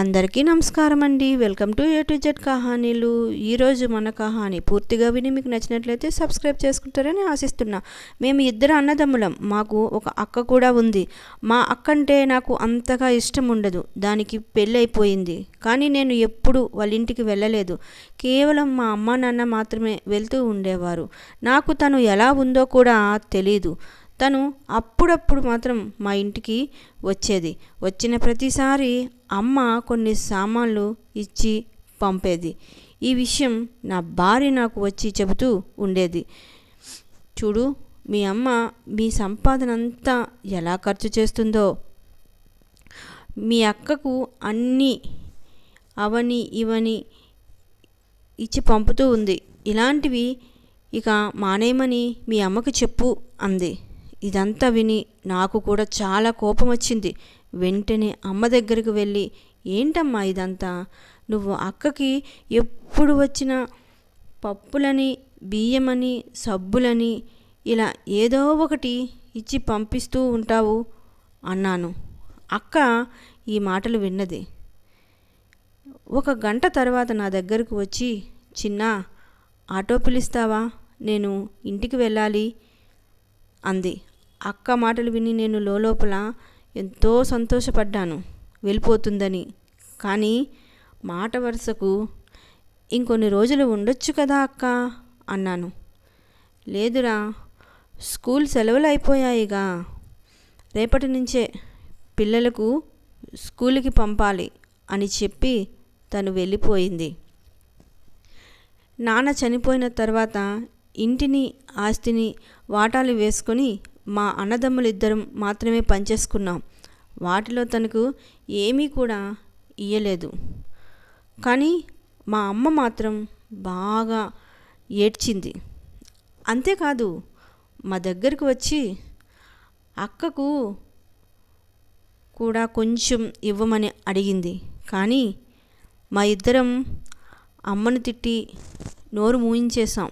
అందరికీ నమస్కారం అండి welcome to A to Z కహానీలు. ఈరోజు మన కహాని పూర్తిగా విని మీకు నచ్చినట్లయితే సబ్స్క్రైబ్ చేసుకుంటారని ఆశిస్తున్నా. మేము ఇద్దరు అన్నదమ్ములం. మాకు ఒక అక్క కూడా ఉంది. మా అక్క అంటే నాకు అంతగా ఇష్టం ఉండదు. దానికి పెళ్ళి అయిపోయింది కానీ నేను ఎప్పుడు వాళ్ళ ఇంటికి వెళ్ళలేదు. కేవలం మా అమ్మ నాన్న మాత్రమే వెళ్తూ ఉండేవారు. నాకు తను ఎలా ఉందో కూడా తెలీదు. తను అప్పుడప్పుడు మాత్రం మా ఇంటికి వచ్చేది. వచ్చిన ప్రతిసారి అమ్మ కొన్ని సామాన్లు ఇచ్చి పంపేది. ఈ విషయం నా భార్య నాకు వచ్చి చెబుతూ ఉండేది. చూడు మీ అమ్మ మీ సంపాదన అంతా ఎలా ఖర్చు చేస్తుందో. మీ అక్కకు అన్నీ అవని ఇవని ఇచ్చి పంపుతూ ఉంది. ఇలాంటివి ఇక మానేయమని మీ అమ్మకు చెప్పు అంది. ఇదంతా విని నాకు కూడా చాలా కోపం వచ్చింది. వెంటనే అమ్మ దగ్గరికి వెళ్ళి ఏంటమ్మా ఇదంతా? నువ్వు అక్కకి ఎప్పుడు వచ్చిన పప్పులని బియ్యమని సబ్బులని ఇలా ఏదో ఒకటి ఇచ్చి పంపిస్తూ ఉంటావు? అన్నాను. అక్క ఈ మాటలు విన్నది. ఒక గంట తర్వాత నా దగ్గరకు వచ్చి చిన్న ఆటో పిలుస్తావా? నేను ఇంటికి వెళ్ళాలి. అంది. అక్క మాటలు విని నేను లోపల ఎంతో సంతోషపడ్డాను. వెళ్ళిపోతుందని. కానీ మాట వరుసకు ఇంకొన్ని రోజులు ఉండొచ్చు కదా అక్క అన్నాను. లేదురా స్కూల్ సెలవులు అయిపోయాయిగా. రేపటి నుంచే పిల్లలకు స్కూల్కి పంపాలి అని చెప్పి తను వెళ్ళిపోయింది. నాన్న చనిపోయిన తర్వాత ఇంటిని ఆస్తిని వాటాలు వేసుకొని మా అన్నదమ్ములిద్దరం మాత్రమే పనిచేసుకున్నాం. వాటిలో తనకు ఏమీ కూడా ఇయ్యలేదు. కానీ మా అమ్మ మాత్రం బాగా ఏడ్చింది. అంతేకాదు మా దగ్గరకు వచ్చి అక్కకు కూడా కొంచెం ఇవ్వమని అడిగింది. కానీ మా ఇద్దరం అమ్మను తిట్టి నోరు మూయించేశాం.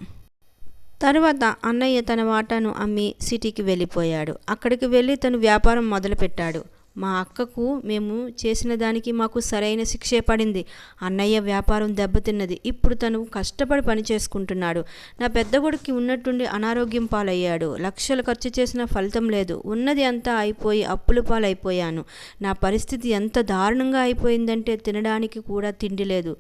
తర్వాత అన్నయ్య తన వాటాను అమ్మి సిటీకి వెళ్ళిపోయాడు. అక్కడికి వెళ్ళి తను వ్యాపారం మొదలుపెట్టాడు. మా అక్కకు మేము చేసిన దానికి మాకు సరైన శిక్షే పడింది. అన్నయ్య వ్యాపారం దెబ్బతిన్నది. ఇప్పుడు తను కష్టపడి పని చేసుకుంటున్నాడు. నా పెద్ద కొడుకు ఉన్నట్టుండి అనారోగ్యం పాలయ్యాడు. లక్షలు ఖర్చు చేసిన ఫలితం లేదు. ఉన్నది అంతా అయిపోయి అప్పుల పాలైపోయాను. నా పరిస్థితి ఎంత దారుణంగా అయిపోయిందంటే తినడానికి కూడా తిండి లేదు.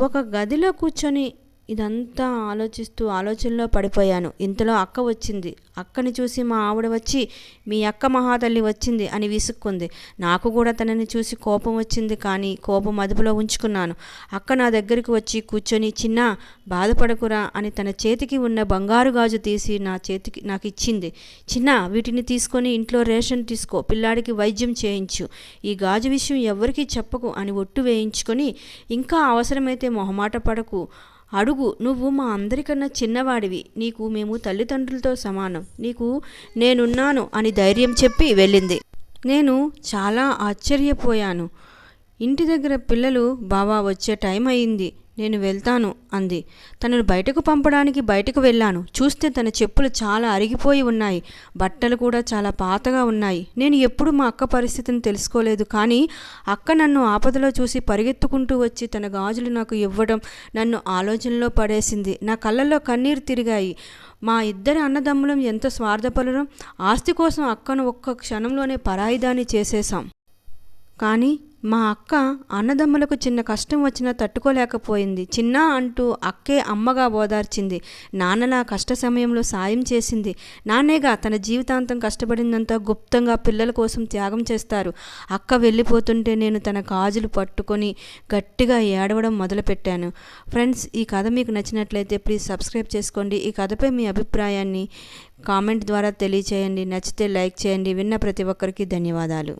ఒక గదిలో కూర్చొని ఇదంతా ఆలోచిస్తూ ఆలోచనలో పడిపోయాను. ఇంతలో అక్క వచ్చింది. అక్కని చూసి మా ఆవిడ వచ్చి మీ అక్క మహాతల్లి వచ్చింది అని విసుక్కుంది. నాకు కూడా తనని చూసి కోపం వచ్చింది కానీ కోపం అదుపులో ఉంచుకున్నాను. అక్క నా దగ్గరికి వచ్చి కూర్చొని చిన్న బాధపడకురా అని తన చేతికి ఉన్న బంగారు గాజు తీసి నా చేతికి నాకు ఇచ్చింది. చిన్న వీటిని తీసుకొని ఇంట్లో రేషన్ తీసుకో పిల్లాడికి వైద్యం చేయించు. ఈ గాజు విషయం ఎవరికీ చెప్పకు అని ఒట్టు వేయించుకొని ఇంకా అవసరమైతే మొహమాట పడకు. అడుగు నువ్వు మా అందరికన్నా చిన్నవాడివి. నీకు మేము తల్లిదండ్రులతో సమానం. నీకు నేనున్నాను అని ధైర్యం చెప్పి వెళ్ళింది. నేను చాలా ఆశ్చర్యపోయాను. ఇంటి దగ్గర పిల్లలు బావా వచ్చే టైం అయింది. నేను వెళ్తాను అంది. తనను బయటకు పంపడానికి బయటకు వెళ్ళాను. చూస్తే తన చెప్పులు చాలా అరిగిపోయి ఉన్నాయి. బట్టలు కూడా చాలా పాతగా ఉన్నాయి. నేను ఎప్పుడు మా అక్క పరిస్థితిని తెలుసుకోలేదు. కానీ అక్క నన్ను ఆపదలో చూసి పరిగెత్తుకుంటూ వచ్చి తన గాజులు నాకు ఇవ్వడం నన్ను ఆలోచనలో పడేసింది. నా కళ్ళల్లో కన్నీరు తిరిగాయి. మా ఇద్దరి అన్నదమ్ములం ఎంత స్వార్థపరరం ఆస్తి కోసం అక్కను ఒక్క క్షణంలోనే పరాయిదాన్ని చేసేశాం. కానీ మా అక్క అన్నదమ్ములకు చిన్న కష్టం వచ్చినా తట్టుకోలేకపోయింది. చిన్న అంటూ అక్కే అమ్మగా ఓదార్చింది. నాన్నలా కష్ట సమయంలో సాయం చేసింది. నాన్నేగా తన జీవితాంతం కష్టపడిందంతా గుప్తంగా పిల్లల కోసం త్యాగం చేస్తారు. అక్క వెళ్ళిపోతుంటే నేను తన కాజులు పట్టుకొని గట్టిగా ఏడవడం మొదలుపెట్టాను. ఫ్రెండ్స్ ఈ కథ మీకు నచ్చినట్లయితే ప్లీజ్ సబ్స్క్రైబ్ చేసుకోండి. ఈ కథపై మీ అభిప్రాయాన్ని కామెంట్ ద్వారా తెలియచేయండి. నచ్చితే లైక్ చేయండి. విన్న ప్రతి ఒక్కరికి ధన్యవాదాలు.